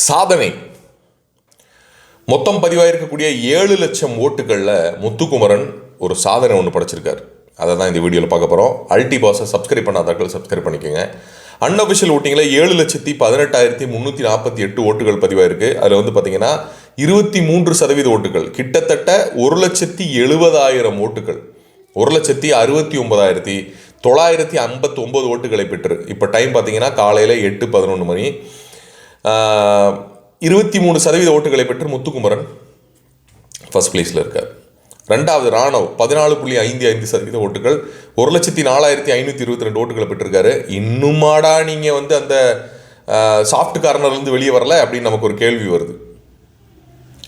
சாதனை. மொத்தம் பதிவாயிருக்கக்கூடிய ஏழு லட்சம் ஓட்டுகளில் முத்துக்குமரன் ஒரு சாதனை ஒன்று படைச்சிருக்காரு. அதை தான் இந்த வீடியோவில் பார்க்க போகிறோம் அல்டி பாஸை சப்ஸ்கிரைப் பண்ணாதாக்கள் சப்ஸ்கிரைப் பண்ணிக்கோங்க. அன்அஃபிஷியல் ஓட்டிங்கில் ஏழு லட்சத்தி பதினெட்டாயிரத்தி முந்நூற்றி நாற்பத்தி எட்டு ஓட்டுகள் பதிவாயிருக்கு. அதில் வந்து பார்த்தீங்கன்னா இருபத்தி மூன்று சதவீத ஓட்டுகள். கிட்டத்தட்ட ஒரு லட்சத்தி எழுபதாயிரம் ஓட்டுகள். ஒரு லட்சத்தி அறுபத்தி ஒன்பதாயிரத்தி தொள்ளாயிரத்தி ஐம்பத்தி ஒம்பது ஓட்டுகளை பெற்று. இப்போ டைம் பார்த்தீங்கன்னா காலையில் எட்டு பதினொன்று மணி. இருபத்தி மூணு சதவீத ஓட்டுகளை பெற்று முத்துக்குமரன் ஃபஸ்ட் பிளேஸில் இருக்கார். ரெண்டாவது ராணவ் பதினாலு புள்ளி ஐந்து ஐந்து சதவீத ஓட்டுகள் ஒரு லட்சத்தி நாலாயிரத்தி ஐநூற்றி இருபத்தி ரெண்டு ஓட்டுகளை பெற்றிருக்காரு. இன்னுமாடா நீங்கள் வந்து அந்த சாஃப்ட் கார்னர்லேருந்து வெளியே வரல அப்படின்னு நமக்கு ஒரு கேள்வி வருது.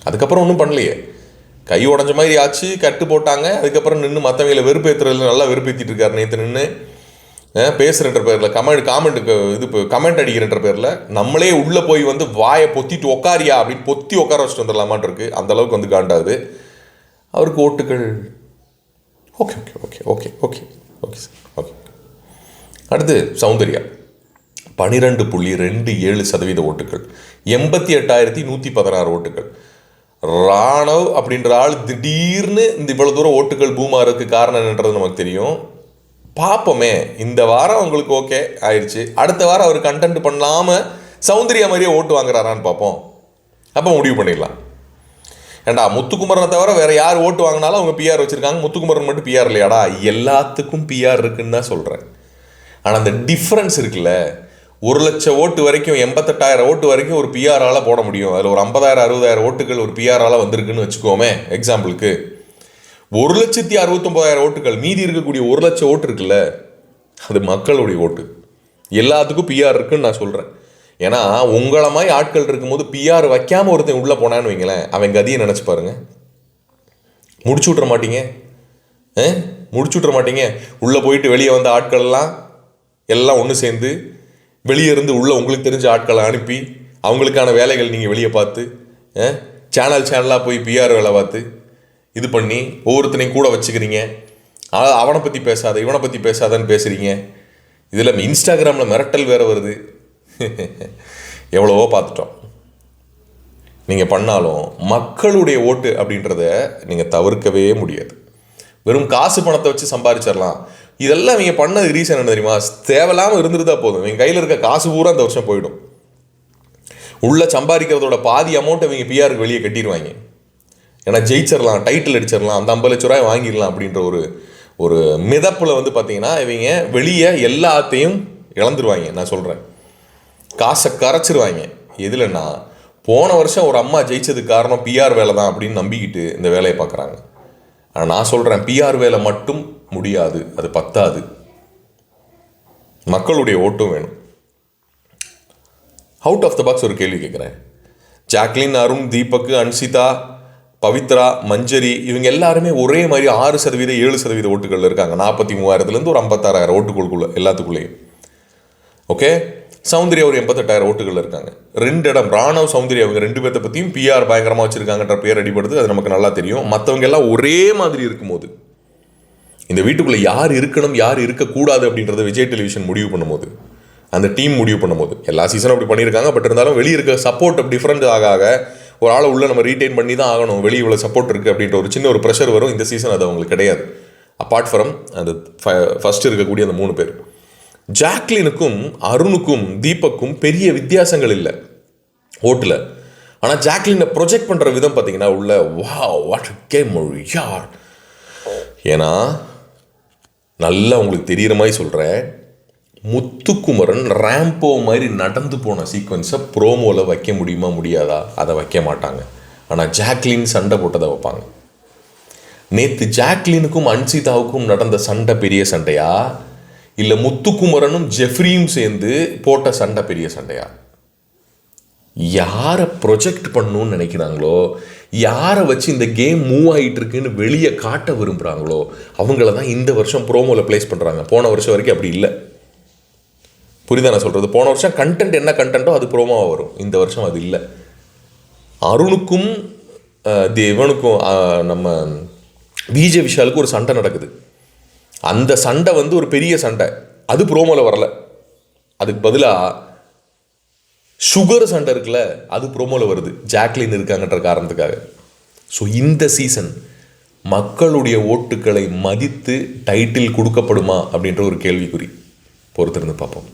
அதுக்கப்புறம் ஒன்றும் பண்ணலையே. கை உடஞ்ச மாதிரி ஆச்சு கட்டு போட்டாங்க. அதுக்கப்புறம் நின்று மற்றவங்களை வெறுப்பேற்றுறதுல நல்லா வெறுப்பேற்றிட்டு இருக்காரு நேற்று நின்று பேசுகிறன்ற பேரில் கமெண்ட் காமெண்ட்டுக்கு இது கமெண்ட் அடிக்கிறன்ற பேரில் நம்மளே உள்ளே போய் வந்து வாயை பொத்திட்டு உக்காரியா அப்படின்னு பொத்தி உட்கார வச்சுட்டு வந்துடலாமான் இருக்கு. அந்த அளவுக்கு வந்து காண்டாகுது அவருக்கு ஓட்டுகள் okay okay okay okay okay okay sir okay அடுத்து சௌந்தர்யா. பனிரெண்டு புள்ளி ரெண்டு ஏழு சதவீத ஓட்டுகள். எண்பத்தி எட்டாயிரத்தி நூற்றி பதினாறு ஓட்டுகள். ராணவ் அப்படின்ற ஆள் திடீர்னு இந்த இவ்வளோ தூரம் ஓட்டுகள் பூமாருக்கு காரணம் என்னன்றது நமக்கு தெரியும். பார்ப்போமே இந்த வாரம் உங்களுக்கு ஓகே ஆயிடுச்சு. அடுத்த வாரம் அவர் கண்டென்ட் பண்ணாமல் சௌந்தர்யா மாதிரியே ஓட்டு வாங்குறாரான்னு பார்ப்போம் அப்போ முடிவு பண்ணிடலாம். ஏண்டா முத்துக்குமரனை தவிர வேற யார் ஓட்டு வாங்கினாலும் அவங்க பிஆர் வச்சுருக்காங்க. முத்துக்குமரன் மட்டும் பிஆர் இல்லையாடா? எல்லாத்துக்கும் பிஆர் இருக்குன்னு தான் சொல்கிறேன் ஆனால் அந்த டிஃப்ரென்ஸ் இருக்குல்ல. ஒரு லட்சம் ஓட்டு வரைக்கும் எண்பத்தெட்டாயிரம் ஓட்டு வரைக்கும் ஒரு பிஆரால் போட முடியும். அதில் ஒரு ஐம்பதாயிரம் அறுபதாயிரம் ஓட்டுகள் ஒரு பிஆரால் வந்திருக்குன்னு வச்சுக்கோமே எக்ஸாம்பிளுக்கு ஒரு லட்சத்தி அறுபத்தொம்பதாயிரம் ஓட்டுகள் மீதி இருக்கக்கூடிய ஒரு லட்சம் ஓட்டு இருக்குல்ல அது மக்களுடைய ஓட்டு. எல்லாத்துக்கும் பிஆர் இருக்குன்னு நான் சொல்கிறேன் ஏன்னா உங்களை மாதிரி ஆட்கள் இருக்கும்போது பிஆர் வைக்காமல் ஒருத்தன் உள்ளே போனான்னு வைங்களேன் அவன் கதியை நினச்சி பாருங்க. முடிச்சு விட்ற மாட்டீங்க. ஆ? முடிச்சு விட்ற மாட்டீங்க. உள்ளே போயிட்டு வெளியே வந்த ஆட்கள்லாம் எல்லாம் ஒன்று சேர்ந்து வெளியே இருந்து உள்ளே உங்களுக்கு தெரிஞ்ச ஆட்களை அனுப்பி அவங்களுக்கான வேலைகள் நீங்கள் வெளியே பார்த்து ஆ? சேனல் சேனலாக போய் பிஆர் வேலை பார்த்து இது பண்ணி ஒவ்வொருத்தனையும் கூட வச்சுக்கிறீங்க. அவனை பற்றி பேசாத இவனை பற்றி பேசாதன்னு பேசுகிறீங்க இதில் இன்ஸ்டாகிராமில் மிரட்டல் வேறு வருது. எவ்வளவோ பார்த்துட்டோம். நீங்கள் பண்ணாலும் மக்களுடைய ஓட்டு அப்படின்றத நீங்கள் தவிர்க்கவே முடியாது. வெறும் காசு பணத்தை வச்சு சம்பாதிச்சிடலாம் இதெல்லாம் நீங்கள் பண்ணது ரீசன் என்ன தெரியுமா? தேவையில்லாமல் இருந்துருந்தா போதும். எங்கள் கையில் இருக்க காசு பூரா அந்த வருஷம் போயிடும். உள்ளே சம்பாதிக்கிறதோட பாதி அமௌண்ட்டை இவங்க பிஆருக்கு வெளியே கட்டிடுவாங்க. ஏன்னா ஜெயிச்சிடலாம் டைட்டில் அடிச்சிடலாம் அந்த ஐம்பது லட்ச ரூபாய் வாங்கிடலாம் அப்படின்ற ஒரு ஒரு மிதப்பில் வந்து பார்த்தீங்கன்னா இவங்க வெளியே எல்லாத்தையும் இழந்துருவாங்க நான் சொல்கிறேன் காசை கரைச்சிருவாங்க. எதுலன்னா போன வருஷம் ஒரு அம்மா ஜெயிச்சதுக்கு காரணம் பிஆர் வேலை தான் அப்படின்னு நம்பிக்கிட்டு இந்த வேலையை பார்க்குறாங்க ஆனால் நான் சொல்கிறேன் பிஆர் வேலை மட்டும் முடியாது அது பத்தாது. மக்களுடைய ஓட்டும் வேணும். அவுட் ஆஃப் த பாக்ஸ் ஒரு கேள்வி கேட்குறேன் ஜாக்லின் அருண் தீபக் அன்சிதா பவித்ரா மஞ்சரி இவங்க எல்லாருமே ஒரே மாதிரி ஆறு சதவீத ஏழு சதவீத ஓட்டுகளில் இருக்காங்க. நாற்பத்தி மூவாயிரத்துலேருந்து ஒரு ஐம்பத்தாறாயிரம் ஓட்டுகளுக்குள்ள எல்லாத்துக்குள்ளேயும். ஓகே சௌந்தர்யா ஒரு எண்பத்தெட்டாயிரம் ஓட்டுகள் இருக்காங்க. ரெண்டு இடம் ராணவ் சௌந்தர்யா அவங்க ரெண்டு பேர்த்த பற்றியும் பிஆர் பயங்கரமாக வச்சுருக்காங்கன்ற பேர் அடிபடுது. அது நமக்கு நல்லா தெரியும். மற்றவங்க எல்லாம் ஒரே மாதிரி இருக்கும்போது இந்த வீட்டுக்குள்ளே யார் இருக்கணும் யார் இருக்கக்கூடாது அப்படின்றத விஜய் டெலிவிஷன் முடிவு பண்ணும்போது அந்த டீம் முடிவு பண்ணும்போது எல்லா சீசனும் அப்படி பண்ணியிருக்காங்க. பட் இருந்தாலும் வெளியே இருக்க சப்போர்ட் டிஃப்ரெண்ட் ஆக ஆக ஒரு ஆளை உள்ளே நம்ம ரீட்டைன் பண்ணி தான் ஆகணும். வெளியே இவ்வளோ சப்போர்ட் இருக்குது அப்படின்ற ஒரு சின்ன ஒரு ப்ரெஷர் வரும். இந்த சீசன் அது அவங்களுக்கு கிடையாது. அப்பார்ட் ஃப்ரம் அந்த ஃபஸ்ட்டு இருக்கக்கூடிய அந்த மூணு பேர். ஜாக்லினுக்கும் அருணுக்கும் தீபக்கும் பெரிய வித்தியாசங்கள் இல்லை. ஓட்டில் ஆனால் ஜாக்லினை ப்ரொஜெக்ட் பண்ணுற விதம் பார்த்தீங்கன்னா உள்ள வா வாட் கேம் யார்? ஏன்னா நல்லா உங்களுக்கு தெரிகிற மாதிரி சொல்கிறேன் முத்துக்குமரன் ரேம்போ மாதிரி நடந்து போன சீக்வன்ஸை ப்ரோமோவில் வைக்க முடியுமா முடியாதா? அதை வைக்க மாட்டாங்க. ஆனால் ஜாக்லின் சண்டை போட்டதை வைப்பாங்க. நேற்று ஜாக்லினுக்கும் அன்சிதாவுக்கும் நடந்த சண்டை பெரிய சண்டையா? இல்லை முத்துக்குமரனும் ஜெஃப்ரியும் சேர்ந்து போட்ட சண்டை பெரிய சண்டையா? யாரை ப்ரொஜெக்ட் பண்ணணும்னு நினைக்கிறாங்களோ யாரை வச்சு இந்த கேம் மூவ் ஆகிட்டு இருக்குன்னு வெளியே காட்ட விரும்புகிறாங்களோ அவங்கள தான் இந்த வருஷம் ப்ரோமோவில் ப்ளேஸ் பண்ணுறாங்க போன வருஷம் வரைக்கும் அப்படி இல்லை. புரியுதா நான் சொல்கிறது போன வருஷம் கண்டென்ட் என்ன கண்டென்ட்டோ அது ப்ரோமோவாக வரும். இந்த வருஷம் அது இல்லை. அருணுக்கும் தேவனுக்கும் நம்ம பிஜே விஷாலுக்கு ஒரு சண்டை நடக்குது. அந்த சண்டை வந்து ஒரு பெரிய சண்டை. அது ப்ரோமோவில் வரல. அதுக்கு பதிலாக சுகர் சண்டை இருக்குல்ல அது ப்ரோமோவில் வருது. ஜாக்லின் இருக்காங்கன்ற காரணத்துக்காக. ஸோ இந்த சீசன் மக்களுடைய ஓட்டுக்களை மதித்து டைட்டில் கொடுக்கப்படுமா அப்படின்ற ஒரு கேள்விக்குறி. பொறுத்திருந்து பார்ப்போம்.